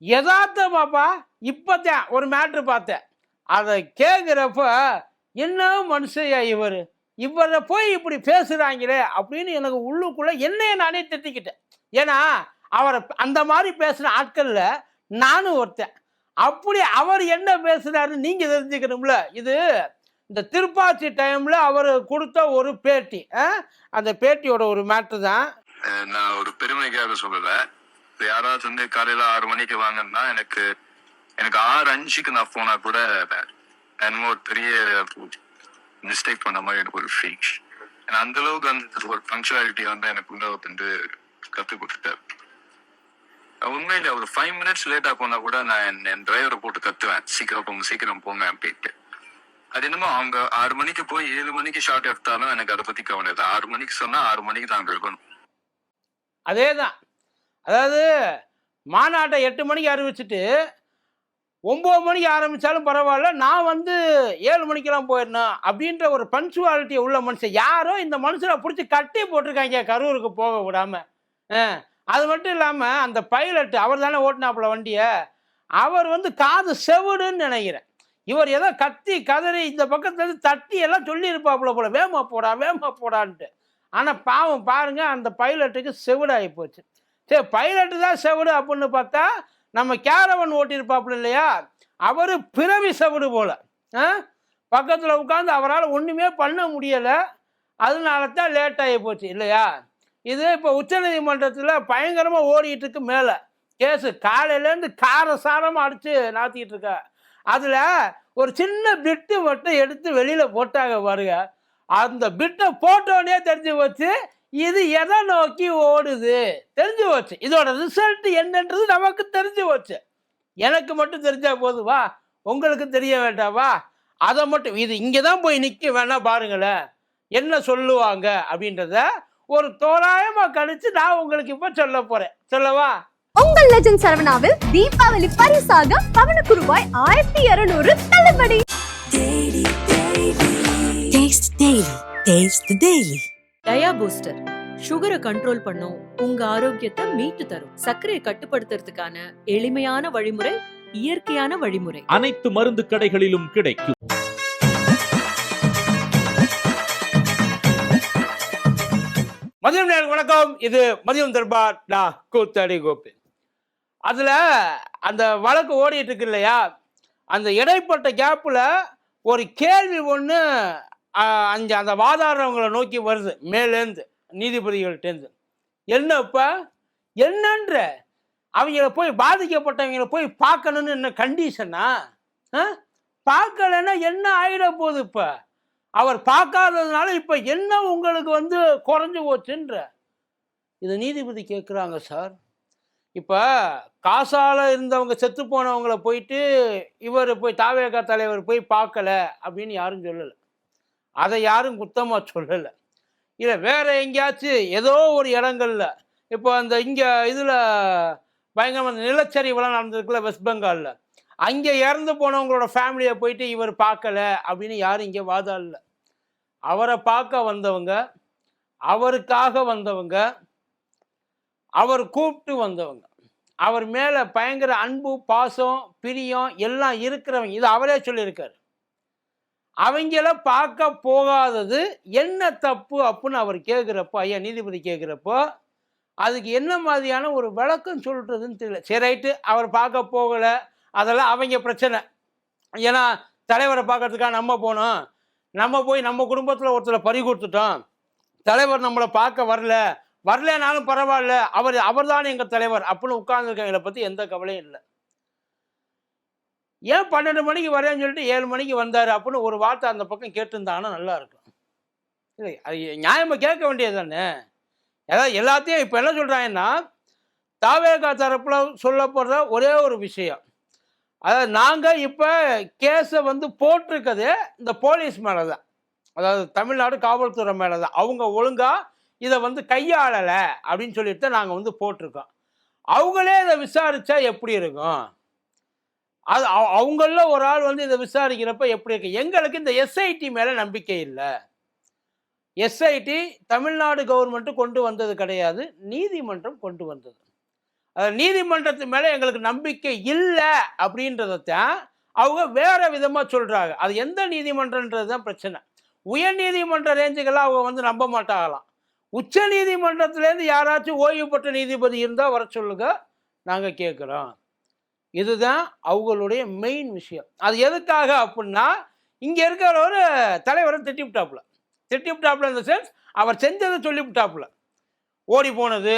யதார்த்தமாப்பா இப்போத்தான் ஒரு மேட்ரு பார்த்தேன். அதை கேட்குறப்ப என்ன மனுஷையா இவர்? இவரை போய் இப்படி பேசுகிறாங்களே அப்படின்னு எனக்கு உள்ளுக்குள்ளே என்னைய நானே திட்டிக்கிட்டேன். ஏன்னா அவரை அந்த மாதிரி பேசுகிற ஆட்களில் நானும் ஒருத்தன். அப்படி அவர் என்ன பேசுகிறாருன்னு நீங்கள் தெரிஞ்சுக்கணும்ல. இது இந்த திருப்பாச்சி டைமில் அவர் கொடுத்த ஒரு பேட்டி. ஆ? அந்த பேட்டியோட ஒரு மேட்ரு தான். நான் ஒரு பெருமைக்காக சொல்லலை. யாராவது வந்து காலையில ஆறு மணிக்கு வாங்கன்னா எனக்கு எனக்கு ஆறு அஞ்சுக்கு நான் போனா கூட என்னமோ ஒரு பெரிய மிஸ்டேக் பண்ண மாதிரி எனக்கு ஒரு ஃபீல் அந்த அளவுக்கு வந்து ஒரு பங்க்சுவாலிட்டி வந்து எனக்கு உள்ள வந்து கத்து கொடுத்துட்டாரு. உண்மையில ஒரு ஃபைவ் மினிட்ஸ் லேட்டா போனா கூட நான் என்- டிரைவரை போட்டு கத்துவேன். சீக்கிரம் போங்க சீக்கிரம் போங்க அப்படின்ட்டு. அது என்னமோ அவங்க ஆறு மணிக்கு போய் ஏழு மணிக்கு ஷார்ட் எடுத்தாலும் எனக்கு அதை பத்தி கவலை இல்லை. ஆறு மணிக்கு சொன்னா ஆறு மணிக்கு தான் அங்க இருக்கணும். அதேதான். அதாவது மாநாட்டை எட்டு மணிக்கு அறிவிச்சிட்டு ஒம்பது மணிக்கு ஆரம்பித்தாலும் பரவாயில்ல நான் வந்து ஏழு மணிக்கெல்லாம் போயிடணும் அப்படின்ற ஒரு பங்க்சுவாலிட்டி உள்ள மனுஷன் யாரோ இந்த மனுஷனை பிடிச்சி கட்டி போட்டிருக்காங்க கரூருக்கு போக விடாமல் அது மட்டும் இல்லாமல் அந்த பைலட் அவர் தானே ஓட்டினாப்புல வண்டியை அவர் வந்து காது செவிடுன்னு நினைக்கிறேன். இவர் ஏதோ கத்தி கதறி இந்த பக்கத்துலேருந்து தட்டி எல்லாம் சொல்லியிருப்பாப்புல போல வேமா போடா வேமா போடான்ட்டு. ஆனால் பாவம் பாருங்கள் அந்த பைலட்டுக்கு செவிடாகி போச்சு. சரி பைலட்டு தான் செவிடு அப்படின்னு பார்த்தா நம்ம கேரவன் ஓட்டியிருப்பாப்புல இல்லையா? அவர் பிறவி செவிடு போல. பக்கத்தில் உட்காந்து அவரால் ஒன்றுமே பண்ண முடியலை. அதனால தான் லேட் ஆகி போச்சு இல்லையா? இது இப்போ உச்சநீதிமன்றத்தில் பயங்கரமாக ஓடிட்டு இருக்கு மேலே. கேஸு காலையிலேருந்து காரசாரமாக அடித்து நாத்திக்கிட்டு இருக்க அதில் ஒரு சின்ன பிட்டு மட்டும் எடுத்து வெளியில் போட்டாங்க பாருங்க. அந்த பிட்டை போட்டோன்னே தெரிஞ்சு வச்சு இது எதை நோக்கி ஓடுது? தெரிஞ்சு போச்சு. இதோட ரிசல்ட் என்னன்றது நமக்கு தெரிஞ்சு போச்சு. எனக்கு மட்டும் தெரிஞ்சா போதும். வா உங்களுக்கு தெரிய வேண்டாவா அதை மட்டும். இது இங்கே தான் போய் நிற்க வேணா பாருங்களேன். என்ன சொல்லுவாங்க அப்படின்றத ஒரு தோராயமாக கழிச்சு நான் உங்களுக்கு இப்போ சொல்ல போகிறேன் சொல்லவா? உங்கள் லெஜண்ட் சரவணாவில் தீபாவளி பரிசாக பவனுக்கு ரூபாய் ஆயிரத்தி இருநூறு தள்ளுபடி. Taste டயா பூஸ்டர் சுகரை கண்ட்ரோல் பண்ணும் உங்க ஆரோக்கியத்தை மீட்டு தரும். சர்க்கரையை கட்டுப்படுத்துறதுக்கான எளிமையான வழிமுறை இயற்கையான வழிமுறை. அனைத்து மருந்து கடைகளிலும் கிடைக்கும். மதியம் நேரம் வணக்கம். இது மதியம் தர்பார் நான் கூத்தடி கோபி அதில் அந்த வழக்கு ஓடிட்டு இருக்கு இல்லையா? அந்த இடைப்பட்ட கேப்பில் ஒரு கேள்வி ஒன்று அஞ்சு அந்த வாதாடுறவங்களை நோக்கி வருது. மேலேருந்து நீதிபதிகள்கிட்டேருந்து என்னப்பா? என்னன்ற? அவங்கள போய் பாதிக்கப்பட்டவங்கள போய் பார்க்கணுன்னு என்ன கண்டிஷனா பார்க்கலன்னா என்ன ஆகிட போகுது இப்போ அவர் பார்க்காததுனால இப்போ என்ன உங்களுக்கு வந்து குறைஞ்சு போச்சுன்ற? இது நீதிபதி கேட்குறாங்க சார். இப்போ காசால் இருந்தவங்க செத்து போனவங்களை போயிட்டு இவர் போய் தாவேகா தலைவர் போய் பார்க்கல அப்படின்னு யாரும் சொல்லலை. அதை யாரும் குத்தமாக சொல்லலை. இல்லை வேற எங்கேயாச்சும் ஏதோ ஒரு இடங்கள்ல இப்போ அந்த இங்கே இதில் பயங்கரமான நிலச்சரிவுலாம் நடந்திருக்குல்ல வெஸ்ட் பெங்காலில். அங்கே இறந்து போனவங்களோட ஃபேமிலியை போயிட்டு இவர் பார்க்கல அப்படின்னு யாரும் இங்கே வாதாடல. அவரை பார்க்க வந்தவங்க அவருக்காக வந்தவங்க அவர் கூப்பிட்டு வந்தவங்க அவர் மேலே பயங்கர அன்பு பாசம் பிரியம் எல்லாம் இருக்கிறவங்க இது அவரே சொல்லியிருக்காரு. அவங்கள பார்க்க போகாதது என்ன தப்பு அப்படின்னு அவர் கேட்குறப்போ ஐயா நீதிபதி கேட்குறப்போ அதுக்கு என்ன மாதிரியான ஒரு விளக்கம் சொல்கிறதுன்னு தெரியல. சரி ரைட்டு. அவர் பார்க்க போகலை. அதெல்லாம் அவங்க பிரச்சனை. ஏன்னா தலைவரை பார்க்கறதுக்காக நம்ம போனோம். நம்ம போய் நம்ம குடும்பத்தில் ஒருத்தரை பறி கொடுத்துட்டோம். தலைவர் நம்மளை பார்க்க வரல. வரலனாலும் பரவாயில்ல. அவர் அவர் தான் எங்கள் தலைவர் அப்படின்னு உட்கார்ந்துருக்கவங்களை பற்றி எந்த கவலையும் இல்லை. ஏன் பன்னெண்டு மணிக்கு வரேன்னு சொல்லிட்டு ஏழு மணிக்கு வந்தார் அப்படின்னு ஒரு வார்த்தை அந்த பக்கம் கேட்டிருந்தாங்கன்னா நல்லா இருக்கும். இல்லை அது நியாயமாக கேட்க வேண்டியது தானே? அதாவது எல்லாத்தையும் இப்போ என்ன சொல்கிறாங்கன்னா தாவேகா தரப்பில் சொல்லப்படுற ஒரே ஒரு விஷயம். அதாவது நாங்கள் இப்போ கேஸை வந்து போட்டிருக்கதே இந்த போலீஸ் மேலே தான் அதாவது தமிழ்நாடு காவல்துறை மேலே தான் அவங்க ஒழுங்காக இதை வந்து கையாளலை அப்படின்னு சொல்லிட்டு நாங்கள் வந்து போட்டிருக்கோம். அவங்களே இதை விசாரித்தா எப்படி இருக்கும்? அது அவங்கள ஒரு ஆள் வந்து இதை விசாரிக்கிறப்ப எப்படி இருக்கு? எங்களுக்கு இந்த எஸ்ஐடி மேலே நம்பிக்கை இல்லை. எஸ்ஐடி தமிழ்நாடு கவர்மெண்ட்டு கொண்டு வந்தது கிடையாது. நீதிமன்றம் கொண்டு வந்தது. அது நீதிமன்றத்து மேலே எங்களுக்கு நம்பிக்கை இல்லை அப்படின்றதத்தான் அவங்க வேற விதமாக சொல்கிறாங்க அது எந்த நீதிமன்றன்றது தான் பிரச்சனை. உயர் நீதிமன்ற ரேஞ்சுக்கெல்லாம் அவங்க வந்து நம்ப மாட்டாங்களாம். உச்ச நீதிமன்றத்துலேருந்து யாராச்சும் ஓய்வு பெற்ற நீதிபதி இருந்தால் வர சொல்லுங்க. நாங்கள் கேட்குறோம் இதுதான் அவங்களுடைய மெயின் விஷயம். அது எதுக்காக அப்படின்னா இங்கே இருக்கிற ஒரு தலைவரை திட்டி விட்டாப்புல. திட்டி விட்டாப்புல இந்த சென்ஸ் அவர் செஞ்சதை சொல்லி விட்டாப்புல. ஓடி போனது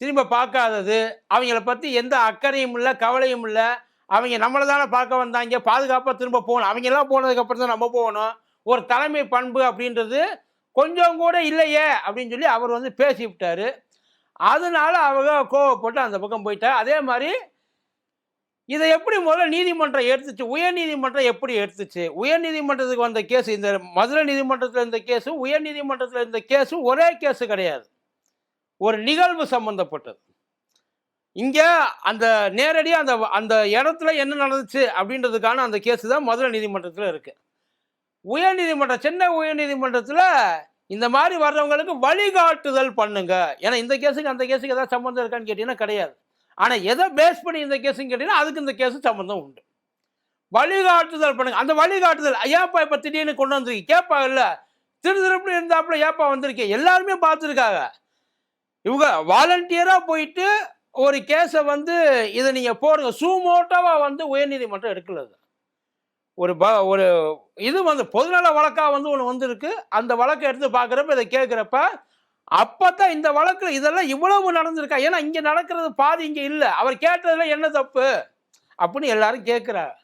திரும்ப பார்க்காதது அவங்கள பற்றி எந்த அக்கறையும் இல்லை கவலையும் இல்லை. அவங்க நம்மளை தானே பார்க்க வந்தாங்க பாதுகாப்பாக திரும்ப போகணும். அவங்கெல்லாம் போனதுக்கப்புறம் தான் நம்ம போகணும். ஒரு தலைமை பண்பு அப்படின்றது கொஞ்சம் கூட இல்லையே அப்படின்னு சொல்லி அவர் வந்து பேசி விட்டார் அதனால அவங்க கோவப்பட்டு அந்த பக்கம் போயிட்டார். அதே மாதிரி இதை எப்படி முதல்ல நீதிமன்றம் எடுத்துச்சு? உயர் நீதிமன்றம் எப்படி எடுத்துச்சு? உயர் நீதிமன்றத்துக்கு வந்த கேஸ் இந்த மதுரை நீதிமன்றத்தில் இருந்த கேஸும் உயர் நீதிமன்றத்தில் இருந்த கேஸும் ஒரே கேஸு கிடையாது. ஒரு நிகழ்வு சம்பந்தப்பட்டது. இங்கே அந்த நேரடியாக அந்த அந்த இடத்துல என்ன நடந்துச்சு அப்படின்றதுக்கான அந்த கேஸு தான் மதுரை நீதிமன்றத்தில் இருக்குது உயர் நீதிமன்றம் சென்னை உயர் நீதிமன்றத்தில் இந்த மாதிரி வர்றவங்களுக்கு வழிகாட்டுதல் பண்ணுங்க. ஏன்னா இந்த கேஸுக்கு அந்த கேஸுக்கு ஏதாவது சம்மந்தம் இருக்கான்னு கேட்டிங்கன்னா கிடையாது. ஆனால் எதை பேஸ் பண்ணி இந்த கேஸுன்னு கேட்டீங்கன்னா அதுக்கு இந்த கேஸு சம்மந்தம் உண்டு. வழிகாட்டுதல் பண்ணுங்க. அந்த வழிகாட்டுதல் ஏப்பா இப்போ திடீர்னு கொண்டு வந்திருக்கீங்க. கேட்பா இல்லை? திரு திருப்பி இருந்தாப்புல ஏப்பா வந்திருக்கேன் எல்லாருமே பார்த்துருக்காங்க. இவங்க வாலண்டியராக போயிட்டு ஒரு கேஸை வந்து இதை நீங்கள் போடுங்க. சூமோட்டோவாக வந்து உயர்நீதிமன்றம் எடுக்கிறது ஒரு ப ஒரு இது வந்து பொதுநல வழக்காக வந்து ஒன்று வந்திருக்கு. அந்த வழக்கை எடுத்து பார்க்குறப்ப இதை கேட்குறப்ப அப்போ தான் இந்த வழக்கில் இதெல்லாம் இவ்வளவு நடந்திருக்கா? ஏன்னா இங்கே நடக்கிறது பாதி இங்கே இல்லை. அவர் கேட்டதுல என்ன தப்பு? அப்படின்னு எல்லாரும் கேட்கிறார்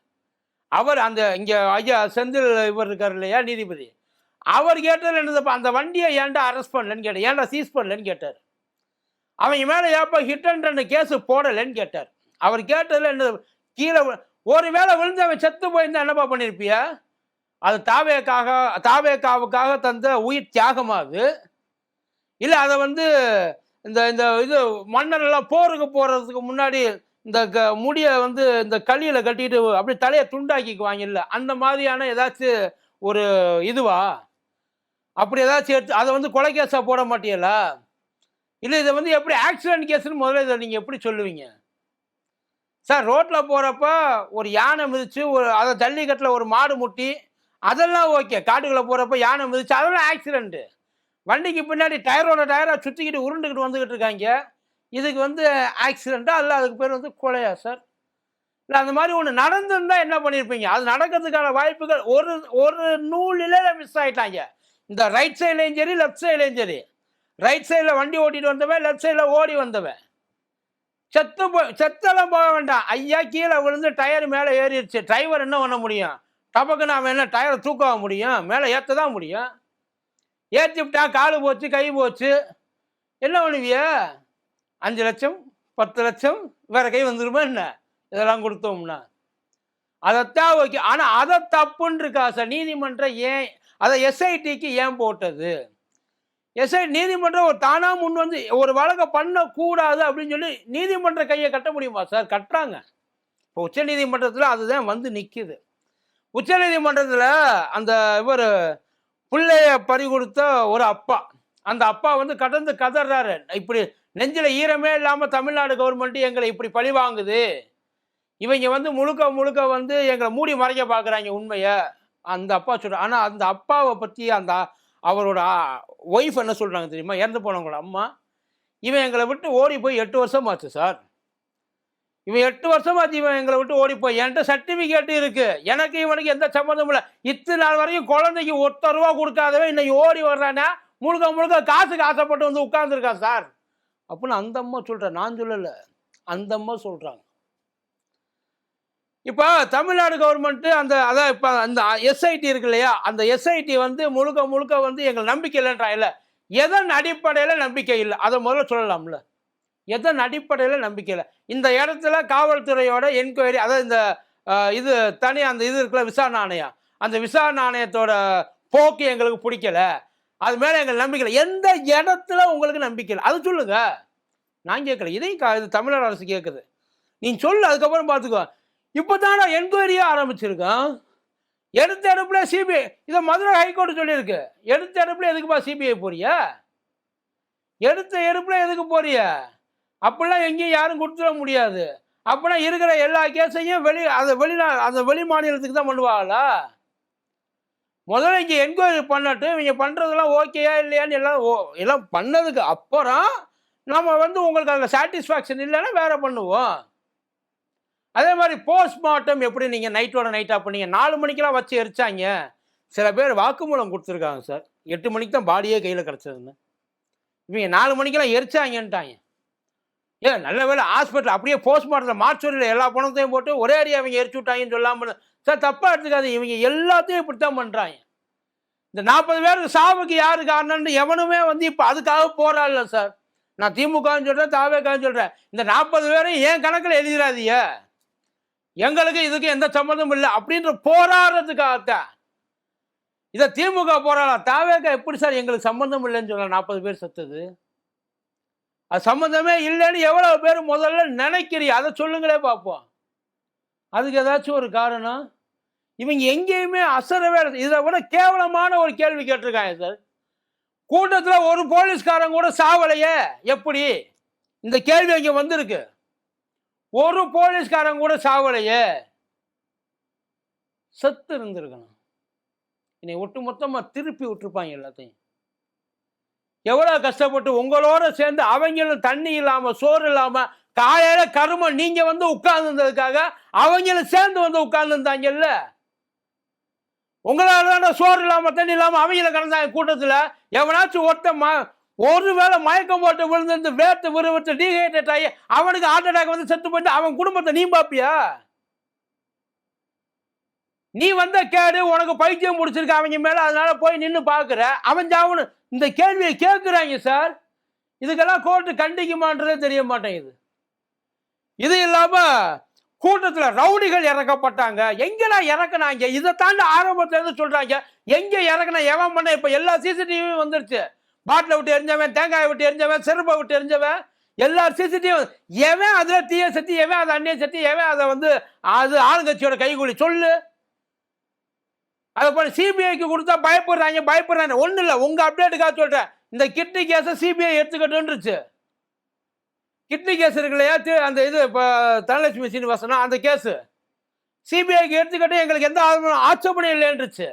அவர் அந்த இங்கே ஐயா செந்தில் இவர் இருக்கார் இல்லையா நீதிபதி? அவர் கேட்டதில் என்ன தப்பு? அந்த வண்டியை ஏன்டா அரெஸ்ட் பண்ணலன்னு கேட்டார். ஏன்டா சீஸ் பண்ணலன்னு கேட்டார். அவங்க மேலே ஏப்பா ஹிட் அண்ட் ரன் கேஸு போடலைன்னு கேட்டார். அவர் கேட்டதில் என்ன கீழே ஒரு வேளை விழுந்தவன் செத்து போயிருந்தா என்னப்பா பண்ணியிருப்பியா அது தாவேக்காக தாவேக்காவுக்காக தந்த உயிர் தியாகமாகுது இல்லை அதை வந்து இந்த இந்த இது மன்னர் எல்லாம் போருக்கு போகிறதுக்கு முன்னாடி இந்த க முடியை வந்து இந்த களியில் கட்டிட்டு அப்படியே தலையை துண்டாக்கிக்குவாங்க இல்லை அந்த மாதிரியான ஏதாச்சும் ஒரு இதுவா? அப்படி ஏதாச்சும் எடுத்து அதை வந்து கொலை கேஸாக போட மாட்டீங்களா இல்லை இதை வந்து எப்படி ஆக்சிடென்ட் கேஸ்னு முதல்ல இதை நீங்கள் எப்படி சொல்லுவீங்க? சார் ரோட்டில் போகிறப்ப ஒரு யானை மிதித்து ஒரு அதை ஜல்லிக்கட்டில் ஒரு மாடு முட்டி அதெல்லாம் ஓகே. காட்டுக்குள்ளே போகிறப்ப யானை மிதிச்சு அதெல்லாம் ஆக்சிடென்ட்டு வண்டிக்கு பின்னாடி டயரோட டயராக சுற்றிக்கிட்டு உருண்டுக்கிட்டு வந்துக்கிட்டு இருக்காங்க. இதுக்கு வந்து ஆக்சிடெண்ட்டா இல்லை அதுக்கு பேர் வந்து கொலையா சார் இல்லை அந்த மாதிரி ஒன்று நடந்திருந்தா என்ன பண்ணியிருப்பீங்க அது நடக்கிறதுக்கான வாய்ப்புகள் ஒரு ஒரு நூலில் மிஸ் ஆகிட்டாங்க இந்த ரைட் சைட்லேயும் சரி லெஃப்ட் சைட்லேயும் சரி. ரைட் சைடில் வண்டி ஓட்டிகிட்டு வந்தவன் லெஃப்ட் சைடில் ஓடி வந்தவன். செத்து போ செத்தெல்லாம் போக வேண்டாம். ஐயா கீழே விழுந்து டயர் மேலே ஏறிடுச்சு டிரைவர் என்ன பண்ண முடியும்? டபக்குன்னு அவன் என்ன டயரை தூக்க முடியும்? மேலே ஏற்ற தான் முடியும்? ஏற்றிவிட்டான் காலு போச்சு கை போச்சு. என்ன பண்ணுவிய? அஞ்சு லட்சம் பத்து லட்சம் வேற கை வந்துருமா என்ன? இதெல்லாம் கொடுத்தோம்னா. அதைத்தான் ஓகே. ஆனால் அதை தப்புன்னு இருக்கா சார்? நீதிமன்றம் ஏன் அதை எஸ்ஐடிக்கு ஏன் போட்டது? எஸ்ஐ நீதிமன்றம் ஒரு தானாக முன் வந்து ஒரு வழக்கை பண்ணக்கூடாது அப்படின்னு சொல்லி நீதிமன்ற கையை கட்ட முடியுமா சார்? கட்டுறாங்க. இப்போ உச்ச நீதிமன்றத்தில் அதுதான் வந்து நிற்கிது உச்ச நீதிமன்றத்தில் அந்த இவர் பிள்ளைய பறி கொடுத்த ஒரு அப்பா. அந்த அப்பா வந்து கடந்து கதறாரு. இப்படி நெஞ்சில் ஈரமே இல்லாமல் தமிழ்நாடு கவர்மெண்ட்டு எங்களை இப்படி பழி வாங்குது. இவங்க வந்து முழுக்க முழுக்க வந்து எங்களை மூடி மறைக்க பார்க்குறாங்க உண்மையை. அந்த அப்பா சொல்ற ஆனால் அந்த அப்பாவை பற்றி அந்த அவரோட ஒய்ஃப் என்ன சொல்கிறாங்க தெரியுமா? இறந்து போனவங்களோட அம்மா. இவன் எங்களை விட்டு ஓடி போய் எட்டு வருஷம் ஆச்சு சார். இவன் எட்டு வருஷமா இவன் எங்களை விட்டு ஓடி போய் என்கிட்ட சர்டிஃபிகேட் இருக்கு. எனக்கு இவனுக்கு எந்த சம்மந்தமும் இல்லை. இத்தனை நாள் வரைக்கும் குழந்தைக்கு ஒத்த ரூபா கொடுக்காதவன் இன்னைக்கு ஓடி வர்றானா முழுக்க முழுக்க காசுக்கு ஆசைப்பட்டு வந்து உட்கார்ந்துருக்கான் சார்? அப்படின்னு அந்த அம்மா சொல்கிறேன் நான் சொல்லலை. அந்த அம்மா சொல்கிறாங்க இப்போ தமிழ்நாடு கவர்மெண்ட்டு அந்த அதான் இப்போ அந்த எஸ்ஐடி இருக்கு இல்லையா? அந்த எஸ்ஐடி வந்து முழுக்க முழுக்க வந்து எங்கள் நம்பிக்கை இல்லைன்றா இல்லை எதன் அடிப்படையில் நம்பிக்கை இல்லை? அதை முதல்ல சொல்லலாம்ல. எதன் அடிப்படையில் நம்பிக்கையில் இந்த இடத்துல காவல்துறையோட என்கொயரி அதாவது இந்த இது தனி அந்த இது இருக்குல்ல விசாரணை ஆணையம் அந்த விசாரணை ஆணையத்தோட போக்கு எங்களுக்கு பிடிக்கல. அது மேலே எங்களுக்கு நம்பிக்கை எந்த இடத்துல உங்களுக்கு நம்பிக்கை அது சொல்லுங்க. நான் கேட்கல இதையும் கா- இது தமிழ்நாடு அரசு கேட்குது நீ சொல்லு அதுக்கப்புறம் பார்த்துக்கோ இப்போ தான் நான் என்கொயரியே ஆரம்பிச்சிருக்கோம். எடுத்த எடுப்புல சிபிஐ இதை மதுரை ஹைகோர்ட் சொல்லியிருக்கு. எடுத்த எடுப்புல எதுக்குப்பா சிபிஐ போறிய? எடுத்த எடுப்புல எதுக்கு போறிய? அப்படிலாம் எங்கேயும் யாரும் கொடுத்துட முடியாது. அப்படின்னா இருக்கிற எல்லா கேஸையும் வெளி அந்த வெளிநா அந்த வெளி மாநிலத்துக்கு தான் பண்ணுவாங்களா முதல்ல இங்கே என்கொயரி பண்ணட்டு இவங்க பண்ணுறதெல்லாம் ஓகேயா இல்லையான்னு எல்லாம் ஓ எல்லாம் பண்ணதுக்கு அப்புறம் நம்ம வந்து உங்களுக்கு அதில் சாட்டிஸ்ஃபேக்ஷன் இல்லைன்னா வேற பண்ணுவோம். அதே மாதிரி போஸ்ட்மார்ட்டம் எப்படி நீங்கள் நைட்டோட நைட்டாக பண்ணீங்க? நாலு மணிக்கெல்லாம் வச்சு எரிச்சாங்க. சில பேர் வாக்குமூலம் கொடுத்துருக்காங்க சார். எட்டு மணிக்கு தான் பாடியே கையில் கிடச்சதுன்னு. இவங்க நாலு மணிக்கெல்லாம் எரிச்சாங்கன்ட்டாங்க. ஏன் நல்ல வேலை ஹாஸ்பிட்டல் அப்படியே போஸ்ட்மார்ட்டத்தில் மார்ச்சூரியில் எல்லா பணத்தையும் போட்டு ஒரே அடியாக அவங்க எரிச்சு விட்டாங்கன்னு சொல்லாமல் சார் தப்பாக எடுத்துக்காது இவங்க எல்லாத்தையும் இப்படி தான் பண்ணுறாங்க இந்த நாற்பது பேருக்கு சாவுக்கு யாரு காரணம்னு எவனுமே வந்து இப்போ அதுக்காக போராடல சார் நான் திமுகன்னு சொல்கிறேன் தாவேக்கான்னு சொல்கிறேன் இந்த நாற்பது பேரும் என் கணக்கில் எழுதிடாதீங்க? எங்களுக்கு இதுக்கு எந்த சம்மந்தமும் இல்லை அப்படின்ற போராடுறதுக்காகத்தான். இதை திமுக போராடலாம். தாவேக்கா எப்படி சார் எங்களுக்கு சம்மந்தம் இல்லைன்னு சொல்லலாம் நாற்பது பேர் செத்துது? அது சம்மந்தமே இல்லைன்னு எவ்வளவு பேர் முதல்ல நினைக்கிறீ அதை சொல்லுங்களே பார்ப்போம். அதுக்கு ஏதாச்சும் ஒரு காரணம்? இவங்க எங்கேயுமே அசரவே இதை விட கேவலமான ஒரு கேள்வி கேட்டிருக்காங்க சார். கூட்டத்தில் ஒரு போலீஸ்காரன் கூட சாவலையே. எப்படி? இந்த கேள்வி அங்கே வந்திருக்கு. ஒரு போலீஸ்காரன் கூட சாவலையே. செத்து இருந்திருக்கணும். என்னை ஒட்டு மொத்தமாக திருப்பி விட்டுருப்பாங்க எல்லாத்தையும். எவ்வளோ கஷ்டப்பட்டு உங்களோட சேர்ந்து அவங்களும் தண்ணி இல்லாமல் சோறு இல்லாமல் காலையில கருமம் நீங்க வந்து உட்கார்ந்துருந்ததுக்காக அவங்களும் சேர்ந்து வந்து உட்கார்ந்துருந்தாங்கல்ல? உங்களால தானே சோறு இல்லாம தண்ணி இல்லாம அவங்கள கிடந்தாங்க கூட்டத்துல. எவனாச்சும் ஒருத்தன் ம ஒரு வேளை மயக்கம் போட்டு விழுந்து வேர்த்து விறுவிட்டு டீஹைட்ரேட் ஆகி அவனுக்கு ஹார்ட் அட்டாக் வந்து செத்து போயிட்டு அவன் குடும்பத்தை நீ பாப்பியா? நீ வந்த கேடு உனக்கு பைத்தியம் முடிச்சிருக்க அவங்க மேல அதனால போய் நின்று பாக்குற. அவன் ஜாவனு இந்த கேள்வியை கேட்குறாங்க சார். இதுக்கெல்லாம் கோர்ட்டு கண்டிக்குமான்றதே தெரிய மாட்டேங்குது. இது இல்லாமல் கூட்டத்தில் ரவுடிகள் இறக்கப்பட்டாங்க. எங்கெல்லாம் இறக்குனாங்க? இதை தாண்டி ஆரம்பத்துலேருந்து இருந்து எங்கே இறக்குனா? எவன் பண்ண? இப்போ எல்லா சிசிடிவியும் வந்துருச்சு. பாட்டில் விட்டு எரிஞ்சவன் தேங்காயை விட்டு எரிஞ்சவன் செருப்பை விட்டு எரிஞ்சவன் எல்லா சிசிடிவி எவன் அதில் தீய சத்தி எவன் அதை அந்நிய சத்தி எவன் அதை வந்து அது ஆளுங்கட்சியோட கைகூலி சொல்லு. அதை போல சிபிஐக்கு கொடுத்தா பயப்படுறாங்க பயப்படுறாங்க. ஒன்றும் இல்லை உங்கள் அப்டேட்டுக்காக சொல்கிறேன் இந்த கிட்னி கேஸை சிபிஐ எடுத்துக்கிட்டுருச்சு கிட்னி கேஸ் இருக்கு இல்லையா அந்த இது இப்போ தனலட்சுமி சீனிவாசனா அந்த கேஸு சிபிஐக்கு எடுத்துக்கிட்டு எங்களுக்கு எந்த ஆதரவும் ஆட்சேபனையும் இல்லைன்றுச்சு.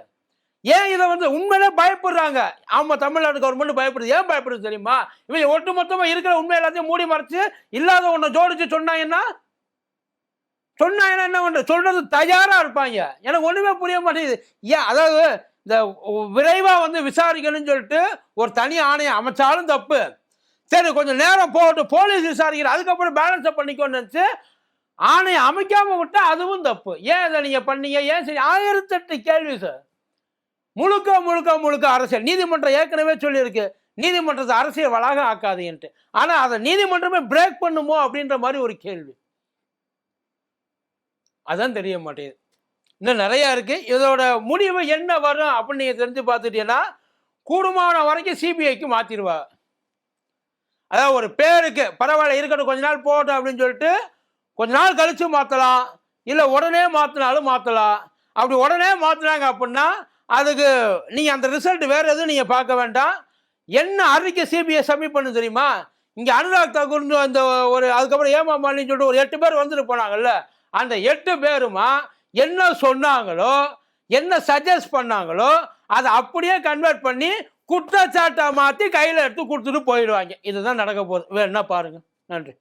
ஏன் இதை வந்து உண்மையிலே பயப்படுறாங்க? ஆமாம் தமிழ்நாடு கவர்மெண்ட் பயப்படுது. ஏன் பயப்படுது தெரியுமா? இவங்க ஒட்டு மொத்தமாக இருக்கிற உண்மை எல்லாத்தையும் மூடி மறைச்சு இல்லாத ஒன்றை ஜோடிச்சு சொன்னாங்கன்னா சொன்னா என்ன பண்ற சொல்றது தயாரா இருப்பாங்க. எனக்கு ஒண்ணுமே புரிய மாட்டேங்குது. ஏன்? அதாவது இந்த விரைவா வந்து விசாரிக்கணும்னு சொல்லிட்டு ஒரு தனி ஆணையம் அமைச்சாலும் தப்பு. சரி கொஞ்சம் நேரம் போட்டு போலீஸ் விசாரிக்கிற அதுக்கப்புறம் பேலன்ஸை பண்ணிக்கோன்னு நினைச்சு ஆணையம் அமைக்காம விட்டா அதுவும் தப்பு. ஏன் இதை நீங்க பண்ணீங்க? ஏன் சரி ஆயிரத்தெட்டு கேள்வி சார் முழுக்க முழுக்க முழுக்க அரசியல். நீதிமன்றம் ஏற்கனவே சொல்லியிருக்கு. நீதிமன்றத்தை அரசியல் வளாக ஆக்காதீன்ட்டு. ஆனால் அதை நீதிமன்றமே பிரேக் பண்ணுமோ அப்படின்ற மாதிரி ஒரு கேள்வி. அதான் தெரிய மாட்டேங்குது. இன்னும் நிறையா இருக்குது இதோட முடிவு என்ன வரும் அப்படின்னு நீங்கள் தெரிஞ்சு பார்த்துட்டீங்கன்னா கூடுமான வரைக்கும் சிபிஐக்கு மாற்றிடுவா அதாவது ஒரு பேருக்கு பரவாயில்ல இருக்கட்டும் கொஞ்ச நாள் போகட்டும் அப்படின்னு சொல்லிட்டு கொஞ்ச நாள் கழிச்சு மாற்றலாம் இல்லை உடனே மாற்றினாலும் மாற்றலாம் அப்படி உடனே மாற்றினாங்க அப்படின்னா அதுக்கு நீங்கள் அந்த ரிசல்ட் வேறு எதுவும் நீங்கள் பார்க்க வேண்டாம். என்ன அறிக்கை சிபிஐ சப்மிட் பண்ணு தெரியுமா? இங்கே அனுராக் தாக்கூர்னு அந்த ஒரு அதுக்கப்புறம் ஏமா மாலின்னு சொல்லிட்டு ஒரு எட்டு பேர் வந்துட்டு போனாங்கல்ல. அந்த எட்டு பேருமா என்ன சொன்னாங்களோ என்ன சஜஸ்ட் பண்ணாங்களோ அதை அப்படியே கன்வெர்ட் பண்ணி குற்றச்சாட்டை மாற்றி கையில் எடுத்து கொடுத்துட்டு போயிடுவாங்க. இதுதான் நடக்க போகுது. வேணா பாருங்கள் நன்றி.